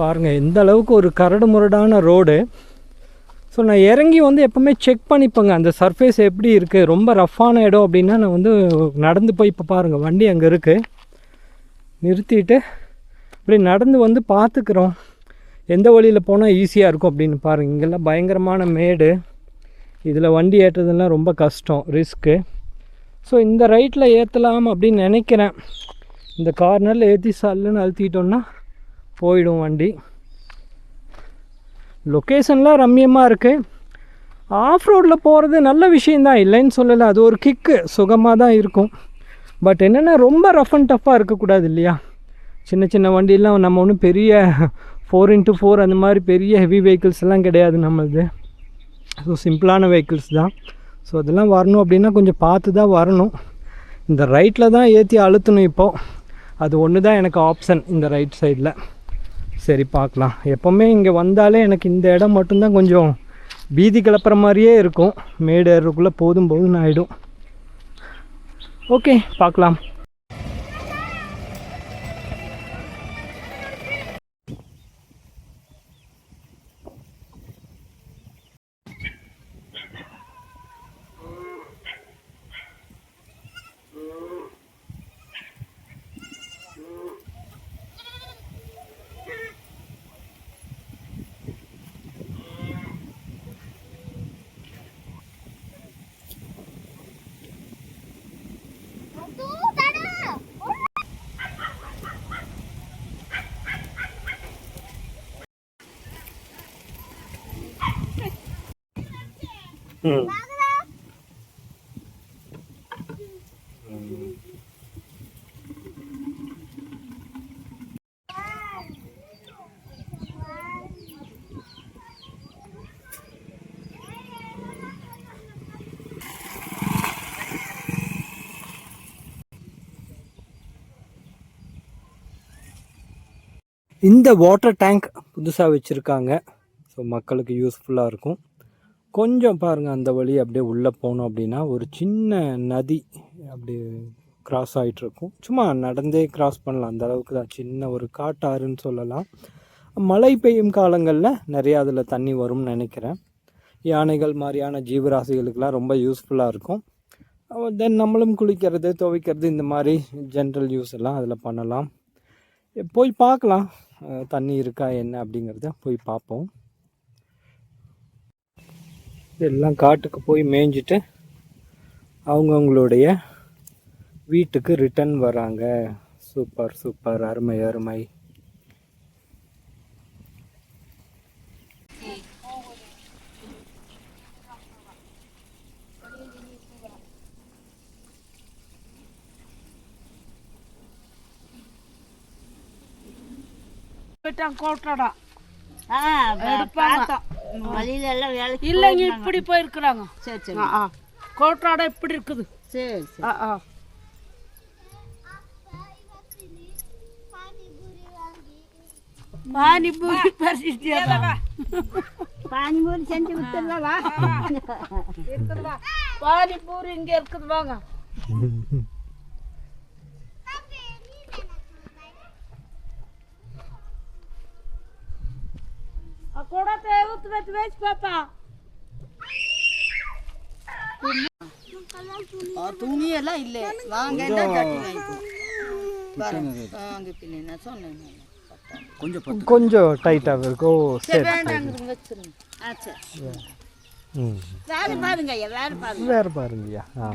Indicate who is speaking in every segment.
Speaker 1: பாருங்கள் எந்த அளவுக்கு ஒரு கரடு முரடான ரோடு. ஸோ நான் இறங்கி வந்து எப்போவுமே செக் பண்ணிப்பேங்க. அந்த சர்ஃபேஸ் எப்படி இருக்குது ரொம்ப ரஃப்பான இடம் அப்படின்னா நான் வந்து நடந்து போய் இப்போ பாருங்கள் வண்டி அங்கே இருக்குது நிறுத்திட்டு இப்படி நடந்து வந்து பார்த்துக்குறோம். எந்த வழியில் போனால் ஈஸியாக இருக்கும் அப்படின்னு பாருங்கள் இங்கெல்லாம் பயங்கரமான மேடு. இதில் வண்டி ஏற்றுறதுலாம் ரொம்ப கஷ்டம் ரிஸ்க்கு ஸோ இந்த ரைட்டில் ஏற்றலாம் அப்படின்னு நினைக்கிறேன். இந்த கார்னரில் ஏற்றி சல்லுன்னு அழுத்திட்டோன்னா போயிடும் வண்டி. லொக்கேஷன்லாம் ரம்மியமாக இருக்குது ஆஃப் ரோட்டில் போகிறது நல்ல விஷயந்தான் இல்லைன்னு சொல்லலை. அது ஒரு கிக்கு சுகமாக தான் இருக்கும். பட் என்னென்னா ரொம்ப ரஃப் அண்ட் டஃப்பாக இருக்கக்கூடாது இல்லையா? சின்ன சின்ன வண்டியெலாம் நம்ம ஒன்றும் பெரிய ஃபோர் இன்ட்டு ஃபோர் அந்த மாதிரி பெரிய ஹெவி வெஹிக்கிள்ஸ் எல்லாம் கிடையாது நம்மளது. ஸோ சிம்பிளான வெஹிக்கிள்ஸ் தான். ஸோ அதெல்லாம் வரணும் அப்படின்னா கொஞ்சம் பார்த்து தான் வரணும். இந்த ரைட்டில் தான் ஏற்றி அழுத்தணும் இப்போது அது ஒன்று தான் எனக்கு ஆப்ஷன் இந்த ரைட் சைடில் சரி பார்க்கலாம். எப்போவுமே இங்கே வந்தாலே எனக்கு இந்த இடம் மட்டும்தான் கொஞ்சம் பீதி கிளப்புற மாதிரியே இருக்கும். மேடு ஏறுக்குள்ளே போதும் போதும் ஆகிடும் ஓகே பார்க்கலாம். இந்த வாட்டர் டேங்க் புதுசாக வச்சுருக்காங்க. ஸோ மக்களுக்கு யூஸ்ஃபுல்லாக இருக்கும். கொஞ்சம் பாருங்கள் அந்த வழி அப்படியே உள்ளே போனோம் அப்படின்னா ஒரு சின்ன நதி அப்படியே கிராஸ் ஆகிட்டுருக்கும் சும்மா நடந்தே கிராஸ் பண்ணலாம். அந்த அளவுக்கு தான். சின்ன ஒரு காட்டாறுன்னு சொல்லலாம். மழை பெய்யும் காலங்களில் நிறையா அதில் தண்ணி வரும்னு நினைக்கிறேன். யானைகள் மாதிரியான ஜீவராசிகளுக்கெல்லாம் ரொம்ப யூஸ்ஃபுல்லாக இருக்கும். தென் நம்மளும் குளிக்கிறது துவைக்கிறது இந்த மாதிரி ஜென்ரல் யூஸ் எல்லாம் அதில் பண்ணலாம். போய் பார்க்கலாம். தண்ணி இருக்கா என்ன அப்படிங்கிறத போய் பார்ப்போம். எல்லாம் காட்டுக்கு போய் மேய்ஞ்சிட்டு அவங்கவுங்களுடைய வீட்டுக்கு ரிட்டர்ன் வராங்க. Super super. அருமை அருமை.
Speaker 2: போயிட்டான் கோட்டடா
Speaker 3: பார்த்தோம். வழியில எல்லாம்
Speaker 2: இல்லைங்க. இப்படி போயிருக்கிறாங்க.
Speaker 3: சரி சரி.
Speaker 2: ஆ. கோட்டாடா இப்படி இருக்குது.
Speaker 3: சரி சரி.
Speaker 2: ஆ, ஆ. பானிபூரி
Speaker 3: பானிபூரி செஞ்சு வித்துடலாமா
Speaker 2: பானிபூரி இங்க இருக்குது வாங்க. A kodat je utvet već, papa.
Speaker 3: துணி எல்லாம் இல்லை வாங்க கொஞ்சம்
Speaker 1: கொஞ்சம் டைட்டாக இருக்கும் சரி
Speaker 3: வேறு பாருங்க ஐயா வேறு பாருங்க.
Speaker 1: வேறு பாருங்கய்யா. ஆ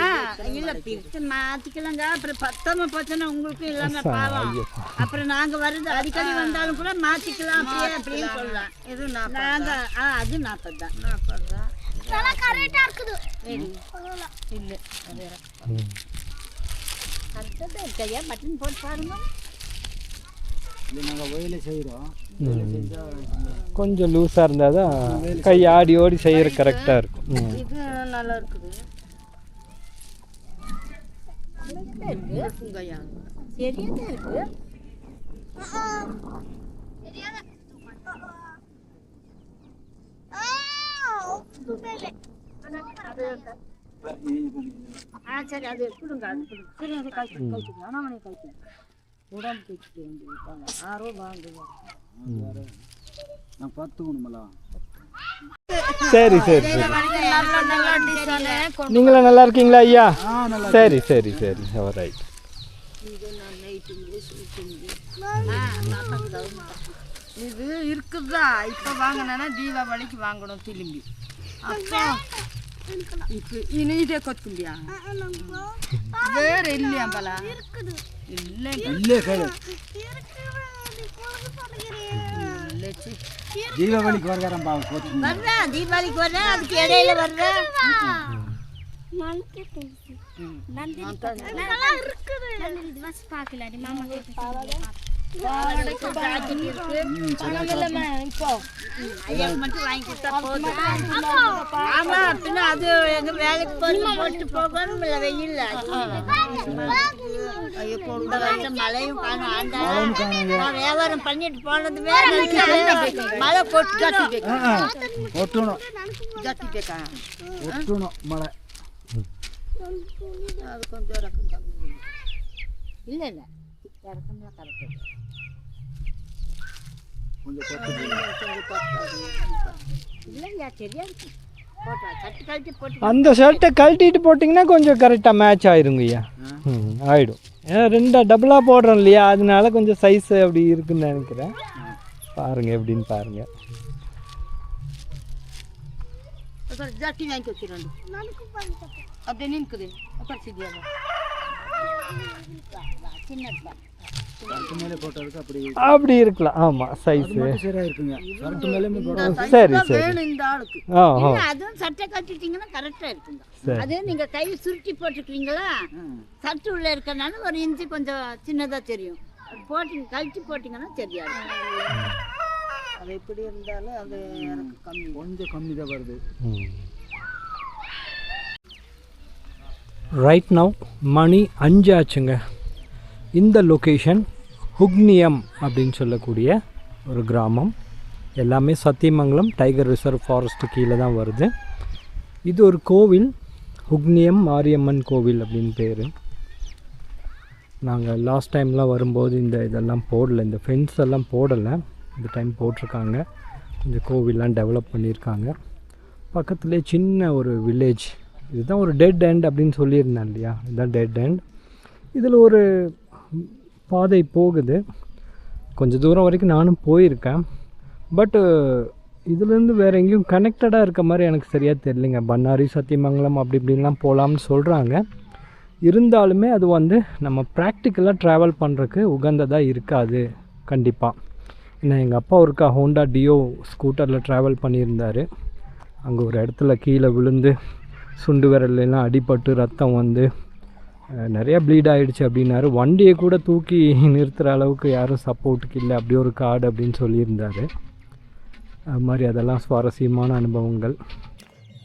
Speaker 3: ஆ இல்லை பிரித்து மாற்றிக்கலாங்க அப்புறம் பத்தாம போச்சுன்னா உங்களுக்கு இல்லைங்க பாவம். அப்புறம் நாங்க வருது அடிக்கடி வந்தாலும் கூட மாத்திக்கலாம் அப்படியே அப்படின்னு சொல்லலாம். இது நாங்க ஆ அது நாற்பது தான். நாற்பது தான். இல்லை
Speaker 1: ம்.
Speaker 3: கரெக்டாக தான் இருக்கையா பட்டன் போட்டு பாருங்க.
Speaker 1: கொஞ்சம் லூஸாக இருந்தால் தான் கை ஆடி ஓடி செய்கிற கரெக்டாக இருக்கும்.
Speaker 3: நல்லா இருக்குது. ஆ சரி அது கொடுங்க அது கொடுங்க. சரி அது கழிச்சு கழிச்சுங்க ஆனால் கழிச்சுங்க உடம்பு ஆரோ வாங்குவாங்க
Speaker 4: நான் பார்த்துக்கணுமலா.
Speaker 1: சரி சரி சரி. நீங்களும் நல்லா இருக்கீங்களா ஐயா? சரி சரி சரி. ரைட்
Speaker 3: இது இருக்குதா? இப்போ வாங்கினா தீபாவளிக்கு வாங்கணும் திரும்பி. அப்போ இப்போ இனிதே கொத்தும்பியா வேற இல்லையா பலா இல்லை
Speaker 4: இல்லே கேளு தீபாவளிக்கு வருகிறேன் பா கோச்சு
Speaker 3: வர்றேன் தீபாவளிக்கு வர்றேன் அதுக்கு இடையில வர்றேன் ஐயாக்கு மட்டும் வாங்கி கொடுத்தா போதும் அது வேலைக்கு போட்டு போகணும் வெயில் ஐயோ மழையும் வியாபாரம் பண்ணிட்டு போனதுமே மழை போட்டு
Speaker 4: ஒட்டணும் மழை
Speaker 3: அது கொஞ்சம் இல்லை இல்லை இறக்கம்லாம்
Speaker 1: அந்த ஷர்ட்டை கழட்டிட்டு போட்டிங்கன்னா கொஞ்சம் கரெக்டாக மேட்ச் ஆயிருங்க ஐயா. ம் ஆயிடும். ஏன்னா ரெண்டா டபுளாக போடுறோம் இல்லையா? அதனால கொஞ்சம் சைஸ் அப்படி இருக்குன்னு நினைக்கிறேன். பாருங்க எப்படின்னு பாருங்க.
Speaker 3: அப்புறம் ஜாட்டி வாங்கி வச்சிடணும் அப்படியே அப்புறம்
Speaker 4: மேலே போட்டதுக்கு அப்படி
Speaker 1: அப்படி இருக்கலாம். ஆமாம் சைஸு சரி சரி ஆ
Speaker 3: அதுவும் சட்டை கட்டிட்டீங்கன்னா கரெக்டா இருக்குங்க. அது நீங்க கை சுருட்டி போட்டுக்கிறீங்களா சட்டு உள்ள இருக்கனால ஒரு இன்ச்சு கொஞ்சம் சின்னதா தெரியும். போட்டிங்க கழிச்சு போட்டிங்கன்னா தெரியாது. அது எப்படி இருந்தாலும் அது எனக்கு கம்மி.
Speaker 4: கொஞ்சம் கம்மி தான் வருது.
Speaker 1: ரைட் நவ் மணி அஞ்சு ஆச்சுங்க. இந்த லொக்கேஷன் ஹுக்னியம் அப்படின்னு சொல்லக்கூடிய ஒரு கிராமம். எல்லாமே சத்தியமங்கலம் டைகர் ரிசர்வ் ஃபாரஸ்ட் கீழே தான் வருது. இது ஒரு கோவில் ஹுக்னியம் மாரியம்மன் கோவில் அப்படின்னு பேர். நாங்கள் லாஸ்ட் டைம்லாம் வரும்போது இந்த இதெல்லாம் போடலை இந்த ஃபென்ஸ் எல்லாம் போடலை. இந்த டைம் போட்டிருக்காங்க. இந்த கோவில்லாம் டெவலப் பண்ணியிருக்காங்க. பக்கத்துலேயே சின்ன ஒரு வில்லேஜ் இதுதான் ஒரு டெட் எண்ட் அப்படின்னு சொல்லியிருந்தேன் இல்லையா? இதுதான் டெட் எண்ட் இதில் ஒரு பாதை போகுது. கொஞ்சம் தூரம் வரைக்கும் நானும் போயிருக்கேன். பட்டு இதுலேருந்து வேறு எங்கேயும் கனெக்டடாக இருக்க மாதிரி எனக்கு சரியாக தெரியலைங்க. பண்ணாரி சத்தியமங்கலம் அப்படி இப்படின்லாம் போகலாம்னு சொல்கிறாங்க இருந்தாலுமே அது வந்து நம்ம ப்ராக்டிக்கலாக ட்ராவல் பண்ணுறதுக்கு உகந்ததாக இருக்காது. கண்டிப்பாக ஏன்னா எங்கள் அப்பா ஒருக்கா ஹோண்டா டியோ ஸ்கூட்டரில் ட்ராவல் பண்ணியிருந்தார். அங்கே ஒரு இடத்துல கீழே விழுந்து சுண்டு விரல்லாம் அடிபட்டு ரத்தம் வந்து நிறைய ப்ளீட் ஆகிடுச்சு அப்படின்னாரு. வண்டியை கூட தூக்கி நிறுத்துகிற அளவுக்கு யாரும் சப்போர்ட்டுக்கு இல்லை. அப்படி ஒரு கார்டு அப்படின்னு சொல்லியிருந்தார். அது மாதிரி அதெல்லாம் சுவாரஸ்யமான அனுபவங்கள்.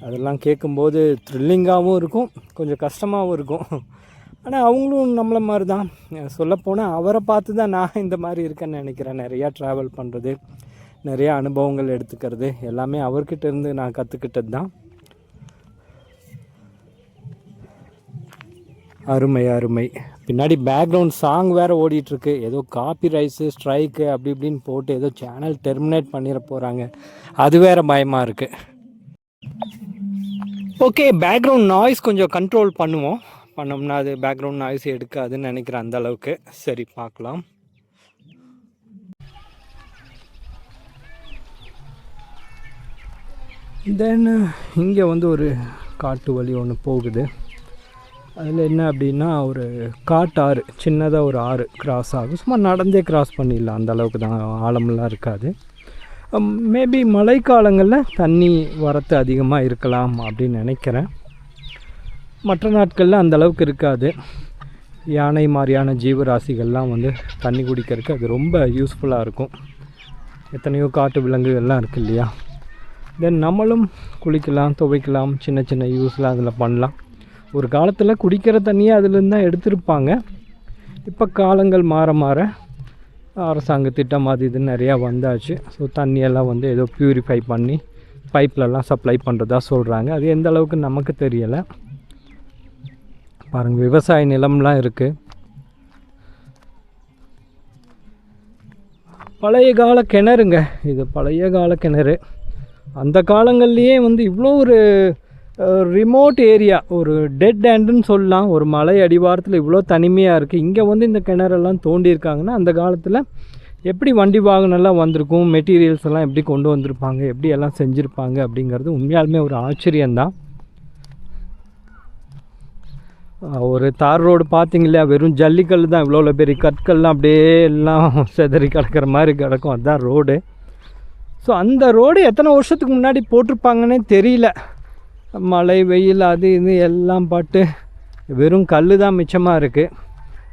Speaker 1: அதெல்லாம் கேட்கும்போது த்ரில்லிங்காகவும் இருக்கும். கொஞ்சம் கஷ்டமாகவும் இருக்கும். ஆனால் அவங்களும் நம்மளை மாதிரி தான் சொல்லப்போனால் அவரை பார்த்து தான் நான் இந்த மாதிரி இருக்கேன்னு நினைக்கிறேன். நிறையா ட்ராவல் பண்ணுறது நிறையா அனுபவங்கள் எடுத்துக்கிறது எல்லாமே அவர்கிட்ட இருந்து நான் கற்றுக்கிட்டது தான் அருமை அருமை. பின்னாடி பேக்ரவுண்ட் சாங் வேறு ஓடிட்டுருக்கு. ஏதோ காப்பி ரைஸு ஸ்ட்ரைக்கு அப்படி இப்படின்னு போட்டு ஏதோ சேனல் டெர்மினேட் பண்ணிட போகிறாங்க அது வேறு பயமாக இருக்குது ஓகே பேக்ரவுண்ட் நாய்ஸ் கொஞ்சம் கண்ட்ரோல் பண்ணுவோம். பண்ணோம்னா அது பேக்ரவுண்ட் நாய்ஸ் எடுக்காதுன்னு நினைக்கிறேன் அந்த அளவுக்கு. சரி பார்க்கலாம். தென் இங்கே வந்து ஒரு காட்டு வழி ஒன்று போகுது. அதில் என்ன அப்படின்னா ஒரு காட்டாறு சின்னதாக ஒரு ஆறு கிராஸ் ஆகும். சும்மா நடந்தே கிராஸ் பண்ணிடலாம். அந்த அளவுக்கு தான் ஆழமெல்லாம் இருக்காது. மேபி மழைக்காலங்களில் தண்ணி வரத்து அதிகமாக இருக்கலாம் அப்படின்னு நினைக்கிறேன். மற்ற நாட்களில் அந்தளவுக்கு இருக்காது. யானை மாதிரியான ஜீவராசிகள்லாம் வந்து தண்ணி குடிக்கிறதுக்கு அது ரொம்ப யூஸ்ஃபுல்லாக இருக்கும். எத்தனையோ காட்டு விலங்குகள்லாம் இருக்குது இல்லையா? தென் நம்மளும் குளிக்கலாம் துவைக்கலாம் சின்ன சின்ன யூஸ்லாம் அதில் பண்ணலாம். ஒரு காலத்தில் குடிக்கிற தண்ணியை அதுலேருந்து தான் எடுத்திருப்பாங்க. இப்போ காலங்கள் மாற மாற அரசாங்க திட்டம் அது இது நிறையா வந்தாச்சு. ஸோ தண்ணியெல்லாம் வந்து ஏதோ ப்யூரிஃபை பண்ணி பைப்லலாம் சப்ளை பண்ணுறதா சொல்கிறாங்க அது எந்த அளவுக்கு நமக்கு தெரியலை. பாருங்கள் விவசாய நிலம்லாம் இருக்குது பழைய கால கிணறுங்க. இது பழைய கால கிணறு. அந்த காலங்கள்லேயே வந்து இவ்வளோ ஒரு ரிமோட் ஏரியா ஒரு டெட் ஹேண்டுன்னு சொல்லலாம். ஒரு மலை அடிவாரத்தில் இவ்வளோ தனிமையாக இருக்குது இங்கே வந்து இந்த கிணறெல்லாம் தோண்டியிருக்காங்கன்னா அந்த காலத்தில் எப்படி வண்டி வாகனம்லாம் வந்திருக்கும்? மெட்டீரியல்ஸ் எல்லாம் எப்படி கொண்டு வந்திருப்பாங்க? எப்படி எல்லாம் செஞ்சுருப்பாங்க? அப்படிங்கிறது உண்மையாலுமே ஒரு ஆச்சரியம்தான். ஒரு தார் ரோடு பார்த்தீங்களா வெறும் ஜல்லிக்கல் தான். இவ்வளோ பெரிய கற்கள்லாம் அப்படியே எல்லாம் செதறி கிடக்கிற மாதிரி கிடக்கும். அதுதான் ரோடு. ஸோ அந்த ரோடு எத்தனை வருஷத்துக்கு முன்னாடி போட்டிருப்பாங்கன்னே தெரியல. மழை வெயில் அது இது எல்லாம் பட்டு வெறும் கல் தான் மிச்சமாக இருக்குது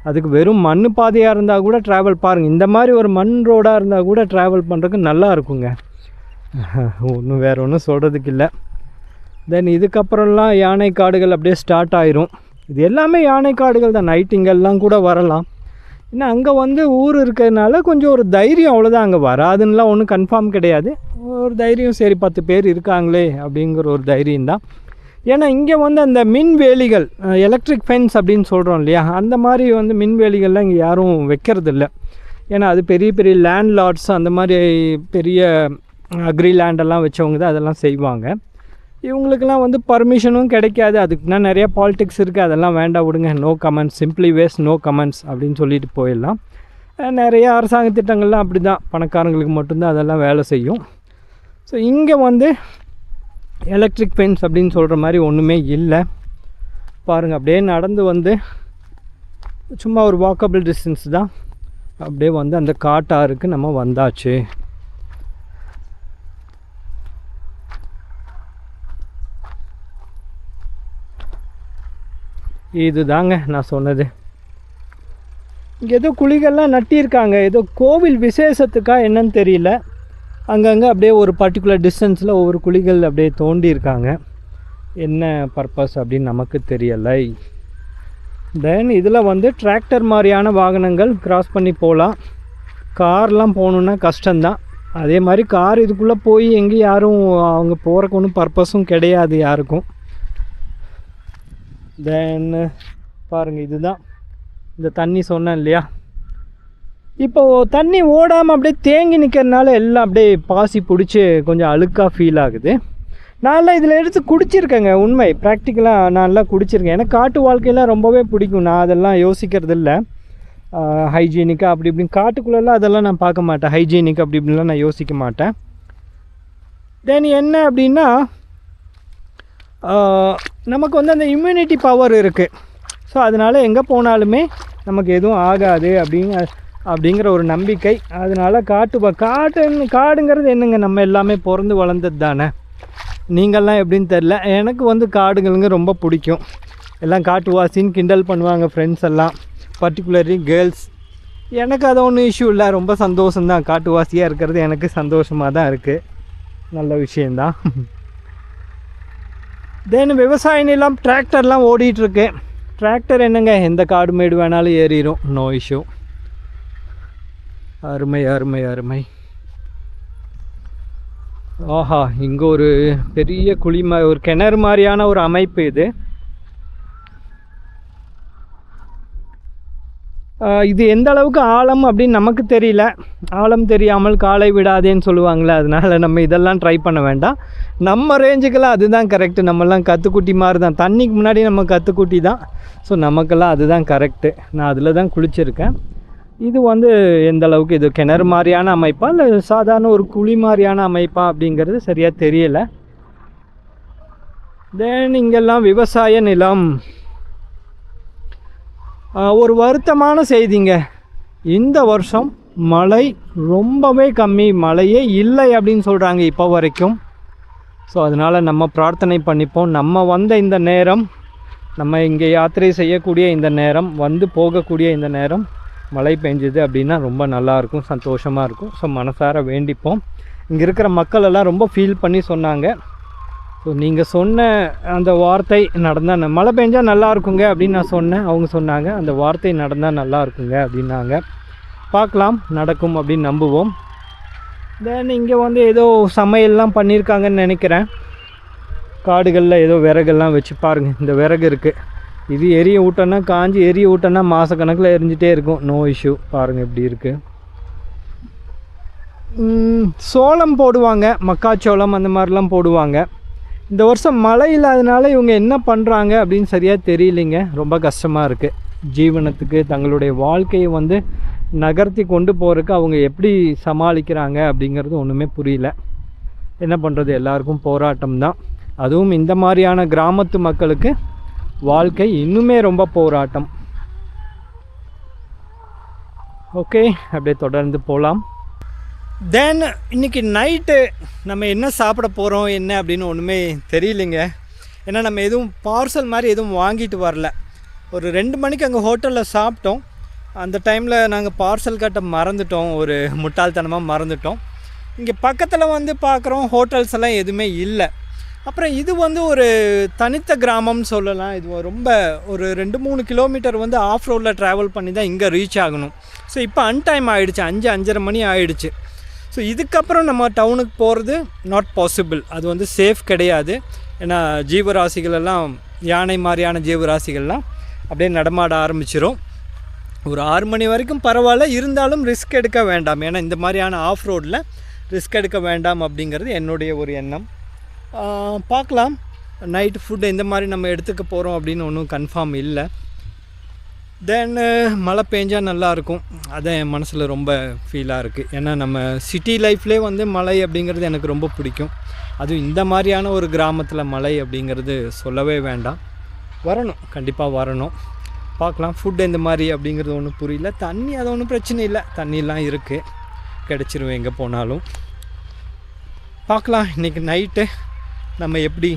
Speaker 1: அதுக்கு வெறும் மண் பாதையாக இருந்தால் கூட ட்ராவல் பாருங்கள் இந்த மாதிரி ஒரு மண் ரோடாக இருந்தால் கூட ட்ராவல் பண்ணுறதுக்கு நல்லா இருக்குங்க. ஒன்றும் வேறு ஒன்றும் சொல்கிறதுக்கு இல்லை. தென் இதுக்கப்புறம்லாம் யானை காடுகள் அப்படியே ஸ்டார்ட் ஆயிரும். இது எல்லாமே யானை காடுகள் தான். நைட்டிங்கெல்லாம் கூட வரலாம். ஏன்னா அங்கே வந்து ஊர் இருக்கிறதுனால கொஞ்சம் ஒரு தைரியம் அவ்வளோதான் அங்கே வராதுன்னெலாம் ஒன்றும் கன்ஃபார்ம் கிடையாது. ஒரு தைரியம் சரி பத்து பேர் இருக்காங்களே அப்படிங்கிற ஒரு தைரியம் தான். ஏன்னா இங்கே வந்து அந்த மின்வேலிகள் எலக்ட்ரிக் ஃபென்ஸ் அப்படின்னு சொல்கிறோம் இல்லையா? அந்த மாதிரி வந்து மின்வேலிகள்லாம் இங்கே யாரும் வைக்கிறதில்ல. ஏன்னா அது பெரிய பெரிய லேண்ட் லாட்ஸ் அந்த மாதிரி பெரிய அக்ரி லேண்டெல்லாம் வச்சவங்க தான் அதெல்லாம் செய்வாங்க. இவங்களுக்கெல்லாம் வந்து பர்மிஷனும் கிடைக்காது. அதுக்குன்னா நிறைய பாலிடிக்ஸ் இருக்குது அதெல்லாம் வேண்டாம் விடுங்க. No comments simply waste no comments அப்படின்னு சொல்லிட்டு போயிடலாம். நிறைய அரசாங்க திட்டங்கள்லாம் அப்படி தான் பணக்காரங்களுக்கு மட்டும்தான் அதெல்லாம் வேலை செய்யும். ஸோ இங்கே வந்து எலக்ட்ரிக் ஃபென்ஸ் அப்படின்னு சொல்கிற மாதிரி ஒன்றுமே இல்லை. பாருங்கள் அப்படியே நடந்து வந்து சும்மா ஒரு வாக்கபிள் டிஸ்டன்ஸ் தான். அப்படியே வந்து அந்த காட்டாருக்கு நம்ம வந்தாச்சு. இது தாங்க நான் சொன்னது. இங்கே ஏதோ குழிகள்லாம் நட்டியிருக்காங்க. ஏதோ கோவில் விசேஷத்துக்கா என்னன்னு தெரியல. அங்கங்கே அப்படியே ஒரு பர்டிகுலர் டிஸ்டன்ஸில் ஒவ்வொரு குழிகள் அப்படியே தோண்டியிருக்காங்க. என்ன பர்பஸ் அப்படின்னு நமக்கு தெரியலை. தென் இதில் வந்து டிராக்டர் மாதிரியான வாகனங்கள் கிராஸ் பண்ணி போகலாம். கார்லாம் போகணுன்னா கஷ்டம்தான். அதே மாதிரி கார் இதுக்குள்ளே போய் எங்கேயும் யாரும் அவங்க போகிறக்கு ஒன்றும் பர்பஸும் கிடையாது யாருக்கும். தென் பாருங்கள் இதுதான். இந்த தண்ணி சொன்னேன் இல்லையா? இப்போ தண்ணி ஓடாமல் அப்படியே தேங்கி நிற்கிறதுனால எல்லாம் அப்படியே பாசி பிடிச்சி கொஞ்சம் அழுக்காக ஃபீல் ஆகுது. நான்லாம் இதில் எடுத்து குடிச்சிருக்கேங்க உண்மை. ப்ராக்டிக்கலாக நான்லாம் குடிச்சிருக்கேன். எனக்கு காட்டு வாழ்க்கையெல்லாம் ரொம்பவே பிடிக்கும். நான் அதெல்லாம் யோசிக்கிறது இல்லை ஹைஜீனிக்காக அப்படி இப்படின்னு. காட்டுக்குள்ளெல்லாம் அதெல்லாம் நான் பார்க்க மாட்டேன். ஹைஜீனிக் அப்படி இப்படின்லாம் நான் யோசிக்க மாட்டேன். தென் என்ன அப்படின்னா நமக்கு வந்து அந்த இம்யூனிட்டி பவர் இருக்குது ஸோ அதனால் எங்கே போனாலுமே நமக்கு எதுவும் ஆகாது அப்படிங்க அப்படிங்கிற ஒரு நம்பிக்கை. அதனால் காட்டு காட்டுன்னு காடுங்கிறது என்னங்க? நம்ம எல்லாமே பிறந்து வளர்ந்தது தானே? நீங்கள்லாம் எப்படின்னு தெரில எனக்கு வந்து காடுகளுங்க ரொம்ப பிடிக்கும். எல்லாம் காட்டுவாசின்னு கிண்டல் பண்ணுவாங்க ஃப்ரெண்ட்ஸ் எல்லாம். பர்டிகுலர்லி கேர்ள்ஸ் எனக்கு அது ஒன்றும் இஷ்யூ இல்லை. ரொம்ப சந்தோஷம்தான். காட்டுவாசியாக இருக்கிறது எனக்கு சந்தோஷமாக தான் இருக்குது நல்ல விஷயந்தான் தென் விவசாய நிலம் டிராக்டர்லாம் ஓடிட்டுருக்கு. டிராக்டர் என்னங்க? எந்த காடு மேடு வேணாலும் ஏறிடும் நோ இஷ்யூ அருமை அருமை அருமை. ஆஹா இங்கே ஒரு பெரிய குழி ஒரு கிணறு மாதிரியான ஒரு அமைப்பு இது. இது எந்த அளவுக்கு ஆழம் அப்படின்னு நமக்கு தெரியல. ஆழம் தெரியாமல் காலை விடாதேன்னு சொல்லுவாங்களே அதனால் நம்ம இதெல்லாம் ட்ரை பண்ண வேண்டாம். நம்ம ரேஞ்சுக்கெல்லாம் அதுதான் கரெக்டு நம்மலாம் கற்றுக்குட்டி மாதிரி தான் தண்ணிக்கு முன்னாடி நம்ம கற்றுக்குட்டி தான். ஸோ நமக்கெல்லாம் அதுதான் கரெக்டு நான் அதில் தான் குளிச்சிருக்கேன். இது வந்து எந்த அளவுக்கு இது கிணறு மாதிரியான அமைப்பா இல்லை சாதாரண ஒரு குழி மாதிரியான அமைப்பா அப்படிங்கிறது சரியாக தெரியலை. தென் இங்கெல்லாம் விவசாய நிலம். ஒரு வருத்தமான செய்திங்க. இந்த வருஷம் மழை ரொம்பவே கம்மி. மழையே இல்லை அப்படின்னு சொல்கிறாங்க இப்போ வரைக்கும். ஸோ அதனால் நம்ம பிரார்த்தனை பண்ணிப்போம். நம்ம வந்த இந்த நேரம் நம்ம இங்கே யாத்திரை செய்யக்கூடிய இந்த நேரம் வந்து போகக்கூடிய இந்த நேரம் மழை பெஞ்சுது அப்படின்னா ரொம்ப நல்லாயிருக்கும் சந்தோஷமாக இருக்கும். ஸோ மனசார வேண்டிப்போம். இங்கே இருக்கிற மக்கள் எல்லாம் ரொம்ப ஃபீல் பண்ணி சொன்னாங்க. ஸோ நீங்கள் சொன்ன அந்த வார்த்தை நடந்தால் மழை பெஞ்சால் நல்லா இருக்குங்க அப்படின்னு நான் சொன்னேன். அவங்க சொன்னாங்க அந்த வார்த்தை நடந்தால் நல்லா இருக்குங்க அப்படின்னாங்க. பார்க்கலாம் நடக்கும் அப்படின்னு நம்புவோம். தென் இங்கே வந்து ஏதோ சமையல்லாம் பண்ணியிருக்காங்கன்னு நினைக்கிறேன். காடுகளில் ஏதோ விறகெல்லாம் வச்சு பாருங்கள் இந்த விறகு இருக்குது இது எரிய விட்டோன்னா காஞ்சி எரிய விட்டோன்னா மாதக்கணக்கில் எரிஞ்சிட்டே இருக்கும். நோ இஷ்யூ பாருங்கள் இப்படி இருக்குது சோளம் போடுவாங்க. மக்காச்சோளம் அந்த மாதிரிலாம் போடுவாங்க. இந்த வருஷம் மழை இல்லாதனால இவங்க என்ன பண்ணுறாங்க அப்படின்னு சரியாக தெரியலைங்க. ரொம்ப கஷ்டமாக இருக்குது ஜீவனத்துக்கு தங்களுடைய வாழ்க்கையை வந்து நகர்த்தி கொண்டு போகிறதுக்கு அவங்க எப்படி சமாளிக்கிறாங்க அப்படிங்கிறது ஒன்றுமே புரியல. என்ன பண்ணுறது எல்லாருக்கும் போராட்டம் தான். அதுவும் இந்த மாதிரியான கிராமத்து மக்களுக்கு வாழ்க்கை இன்னுமே ரொம்ப போராட்டம். ஓகே அப்படியே தொடர்ந்து போகலாம் தென் இன்னைக்கு நைட்டு நம்ம என்ன சாப்பிட போகிறோம் என்ன அப்படின்னு ஒன்றுமே தெரியலைங்க. ஏன்னா நம்ம எதுவும் பார்சல் மாதிரி எதுவும் வாங்கிட்டு வரல. ஒரு ரெண்டு மணிக்கு அங்கே ஹோட்டலில் சாப்பிட்டோம். அந்த டைமில் நாங்கள் பார்சல் கட்ட மறந்துட்டோம். ஒரு முட்டாள்தனமாக மறந்துட்டோம். இங்கே பக்கத்தில் வந்து பார்க்குறோம் ஹோட்டல்ஸ் எல்லாம் எதுவுமே இல்லை. அப்புறம் இது வந்து ஒரு தனித்த கிராமம்னு சொல்லலாம். இது ரொம்ப ஒரு ரெண்டு மூணு கிலோமீட்டர் வந்து ஆஃப் ரோடில் ட்ராவல் பண்ணி தான் இங்கே ரீச் ஆகணும். ஸோ இப்போ அன்டைம் ஆகிடுச்சு அஞ்சு அஞ்சரை மணி ஆகிடுச்சு ஸோ இதுக்கப்புறம் நம்ம டவுனுக்கு போகிறது நாட் பாசிபிள் அது வந்து சேஃப் கிடையாது. ஏன்னா ஜீவராசிகள் எல்லாம் யானை மாதிரியான ஜீவராசிகள்லாம் அப்படியே நடமாட ஆரம்பிச்சிடும் ஒரு ஆறு மணி வரைக்கும் பரவாயில்ல. இருந்தாலும் ரிஸ்க் எடுக்க வேண்டாம். ஏன்னா இந்த மாதிரியான ஆஃப் ரோடில் ரிஸ்க் எடுக்க வேண்டாம் அப்படிங்கிறது என்னுடைய ஒரு எண்ணம். பார்க்கலாம். நைட் ஃபுட்டு இந்த மாதிரி நம்ம எடுத்துக்க போகிறோம் அப்படின்னு ஒன்றும் கன்ஃபார்ம் இல்லை. தென் uh, மழை பெஞ்சால் நல்லாயிருக்கும். அதான் என் மனசில் ரொம்ப ஃபீலாக இருக்குது ஏன்னா நம்ம சிட்டி லைஃப்லேயே வந்து மழை அப்படிங்கிறது எனக்கு ரொம்ப பிடிக்கும். அதுவும் இந்த மாதிரியான ஒரு கிராமத்தில் மழை அப்படிங்கிறது சொல்லவே வேண்டாம். வரணும். கண்டிப்பாக வரணும். பார்க்கலாம். ஃபுட் இந்த மாதிரி அப்படிங்கிறது ஒன்றும் புரியல. தண்ணி அது ஒன்றும் பிரச்சனை இல்லை. தண்ணிலாம் இருக்குது கிடச்சிரும் எங்கே போனாலும். பார்க்கலாம். இன்றைக்கி நைட்டு நம்ம எப்படி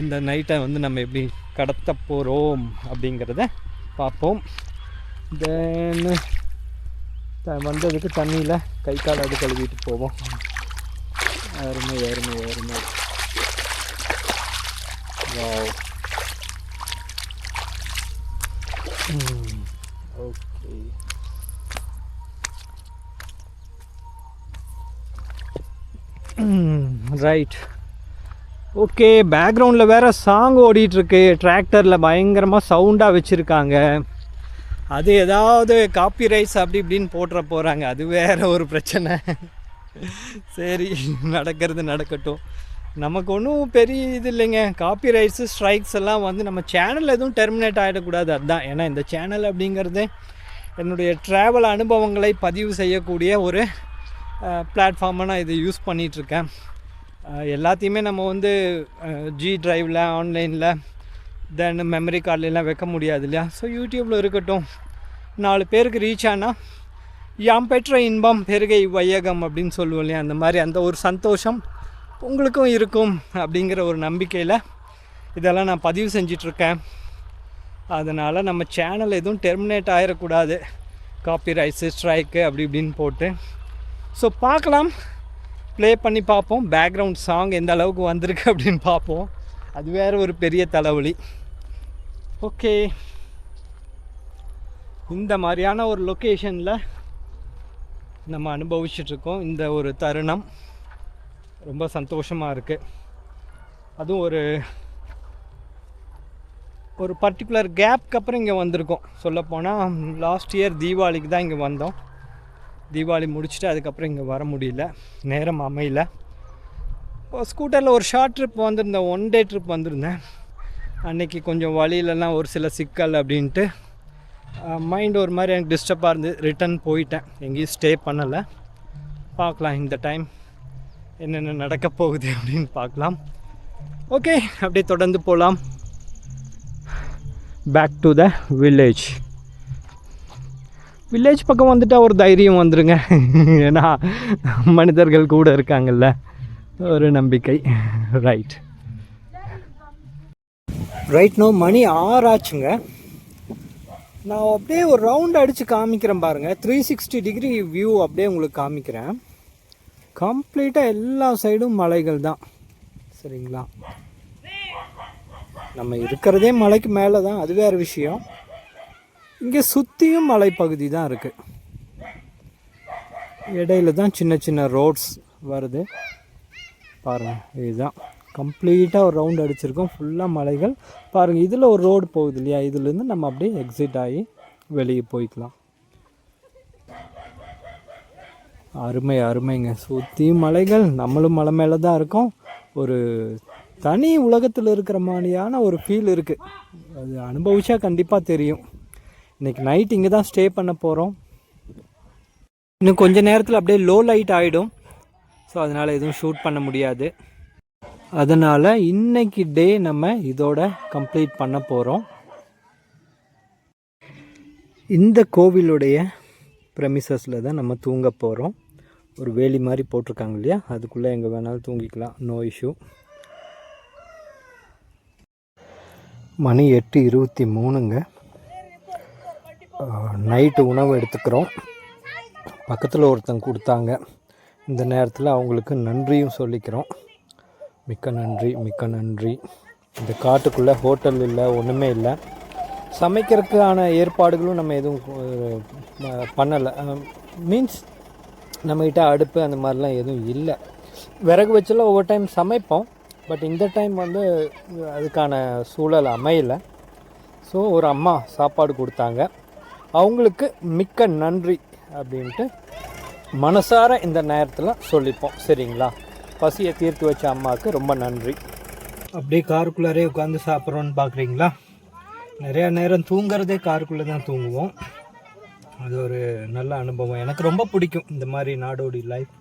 Speaker 1: இந்த நைட்டை வந்து நம்ம எப்படி கடத்த போகிறோம் அப்படிங்கிறத பார்ப்போம். தென் வந்ததுக்கு தண்ணியில் கை கால் அது கழுவிட்டு போவோம். அருமை அருமை அருமை. வாவ் ஓகே ரைட் ஓகே பேக்ரவுண்டில் வேறு சாங் ஓடிட்டுருக்கு. டிராக்டரில் பயங்கரமாக சவுண்டாக வச்சுருக்காங்க. அது ஏதாவது காப்பி ரைட்ஸ் அப்படி இப்படின்னு போட்டுற போகிறாங்க அது வேற ஒரு பிரச்சனை. சரி நடக்கிறது நடக்கட்டும். நமக்கு ஒன்றும் பெரிய இது இல்லைங்க. காப்பி ரைட்ஸு ஸ்ட்ரைக்ஸ் எல்லாம் வந்து நம்ம சேனல் எதுவும் டெர்மினேட் ஆகிடக்கூடாது அதுதான் ஏன்னா இந்த சேனல் அப்படிங்கிறது என்னுடைய ட்ராவல் அனுபவங்களை பதிவு செய்யக்கூடிய ஒரு பிளாட்ஃபார்மை நான் இதை யூஸ் பண்ணிகிட்ருக்கேன் எல்லாத்தையுமே நம்ம வந்து ஜி ட்ரைவில் ஆன்லைனில் தென் மெமரி கார்ட்லாம் வைக்க முடியாது இல்லையா? ஸோ யூடியூப்பில் இருக்கட்டும். நாலு பேருக்கு ரீச் ஆனால் யாம் பெற்ற இன்பம் பெருகை வையகம் அப்படின்னு சொல்லுவோம் இல்லையா? அந்த மாதிரி அந்த ஒரு சந்தோஷம் உங்களுக்கும் இருக்கும் அப்படிங்கிற ஒரு நம்பிக்கையில் இதெல்லாம் நான் பதிவு செஞ்சிட்ருக்கேன். அதனால் நம்ம சேனல் எதுவும் டெர்மினேட் ஆகிடக்கூடாது காப்பி ரைட்ஸு ஸ்ட்ரைக்கு அப்படி இப்படின்னு போட்டு. ஸோ பார்க்கலாம். ப்ளே பண்ணி பார்ப்போம். பேக்ரவுண்ட் சாங் எந்த அளவுக்கு வந்திருக்கு அப்படின்னு பார்ப்போம். அது வேறு ஒரு பெரிய தலைவலி. ஓகே இந்த மாதிரியான ஒரு லொக்கேஷனில் நம்ம அனுபவிச்சிட்ருக்கோம். இந்த ஒரு தருணம் ரொம்ப சந்தோஷமாக இருக்குது அதுவும் ஒரு ஒரு பர்டிகுலர் கேப்க்கு அப்புறம் இங்கே வந்திருக்கோம். சொல்லப்போனால் லாஸ்ட் இயர் தீபாவளிக்கு தான் இங்கே வந்தோம். தீபாவளி முடிச்சுட்டு அதுக்கப்புறம் இங்கே வர முடியல. நேரம் அமையல. இப்போ ஸ்கூட்டரில் ஒரு ஷார்ட் ட்ரிப் வந்திருந்தேன் ஒன் டே ட்ரிப் வந்திருந்தேன். அன்னைக்கு கொஞ்சம் வழியிலலாம் ஒரு சில சிக்கல் அப்படின்ட்டு மைண்ட் ஒரு மாதிரி எனக்கு டிஸ்டர்பாக இருந்து ரிட்டன் போயிட்டேன். எங்கேயும் ஸ்டே பண்ணலை. பார்க்கலாம் இந்த டைம் என்னென்ன நடக்க போகுது அப்படின்னு பார்க்கலாம். ஓகே அப்படியே தொடர்ந்து போகலாம் back to the village village பக்கம் வந்துட்டால் ஒரு தைரியம் வந்துருங்க. ஏன்னா மனிதர்கள் கூட இருக்காங்கல்ல. ஒரு நம்பிக்கை. ரைட் ரைட் நோ மணி ஆறாச்சுங்க. நான் அப்படியே ஒரு ரவுண்ட் அடித்து காமிக்கிறேன் பாருங்கள் த்ரீ சிக்ஸ்டி டிகிரி வியூ அப்படியே உங்களுக்கு காமிக்கிறேன். கம்ப்ளீட்டாக எல்லா சைடும் மலைகள் தான். சரிங்களா? நம்ம இருக்கிறதே மலைக்கு மேலே தான் அது வேறு விஷயம். இங்கே சுற்றியும் மலைப்பகுதி தான் இருக்குது இடையில தான் சின்ன சின்ன ரோட்ஸ் வருது. பாருங்கள் இதுதான். கம்ப்ளீட்டாக ஒரு ரவுண்ட் அடிச்சிருக்கோம். ஃபுல்லாக மலைகள். பாருங்கள் இதில் ஒரு ரோடு போகுது இல்லையா? இதுலேருந்து நம்ம அப்படியே எக்ஸிட் ஆகி வெளியே போய்க்கலாம். அருமை அருமைங்க. சுற்றி மலைகள். நம்மளும் மலை மேலே தான் இருக்கோம். ஒரு தனி உலகத்தில் இருக்கிற மாதிரியான ஒரு ஃபீல் இருக்குது அது அனுபவிச்சா கண்டிப்பாக தெரியும். இன்றைக்கி நைட் இங்கே தான் ஸ்டே பண்ண போகிறோம் இன்னும் கொஞ்ச நேரத்தில் அப்படியே லோ லைட் ஆகிடும் ஸோ அதனால் எதுவும் ஷூட் பண்ண முடியாது. அதனால் இன்னைக்கு டே நம்ம இதோட கம்ப்ளீட் பண்ண போகிறோம் இந்த கோவிலுடைய ப்ரெமிசஸில் தான் நம்ம தூங்க போகிறோம் ஒரு வேலி மாதிரி போட்டிருக்காங்க இல்லையா? அதுக்குள்ளே எங்கே வேணாலும் தூங்கிக்கலாம். நோ இஷ்யூ மணி எட்டு இருபத்தி மூணுங்க. நைட்டு உணவு எடுத்துக்கிறோம். பக்கத்தில் ஒருத்தங்க கொடுத்தாங்க. இந்த நேரத்தில் அவங்களுக்கு நன்றியும் சொல்லிக்கிறோம். மிக்க நன்றி மிக்க நன்றி. இந்த காட்டுக்குள்ளே ஹோட்டல் இல்லை ஒன்றுமே இல்லை. சமைக்கிறதுக்கான ஏற்பாடுகளும் நம்ம எதுவும் பண்ணலை. மீன்ஸ் நம்மக்கிட்ட அடுப்பு அந்த மாதிரிலாம் எதுவும் இல்லை. விறகு வச்செல்லாம் ஒவ்வொரு டைம் சமைப்போம். பட் இந்த டைம் வந்து அதுக்கான சூழல் அமையலை. ஸோ ஒரு அம்மா சாப்பாடு கொடுத்தாங்க. அவங்களுக்கு மிக்க நன்றி அப்படின்ட்டு மனசார இந்த நேரத்தில் சொல்லிப்போம். சரிங்களா? பசியை தீர்த்து வச்ச அம்மாவுக்கு ரொம்ப நன்றி. அப்படியே காருக்குள்ளாரே உட்காந்து சாப்பிட்றோன்னு பார்க்குறீங்களா நிறையா நேரம் தூங்குறதே காருக்குள்ளே தான் தூங்குவோம். அது ஒரு நல்ல அனுபவம். எனக்கு ரொம்ப பிடிக்கும் இந்த மாதிரி நாடோடி லைஃப்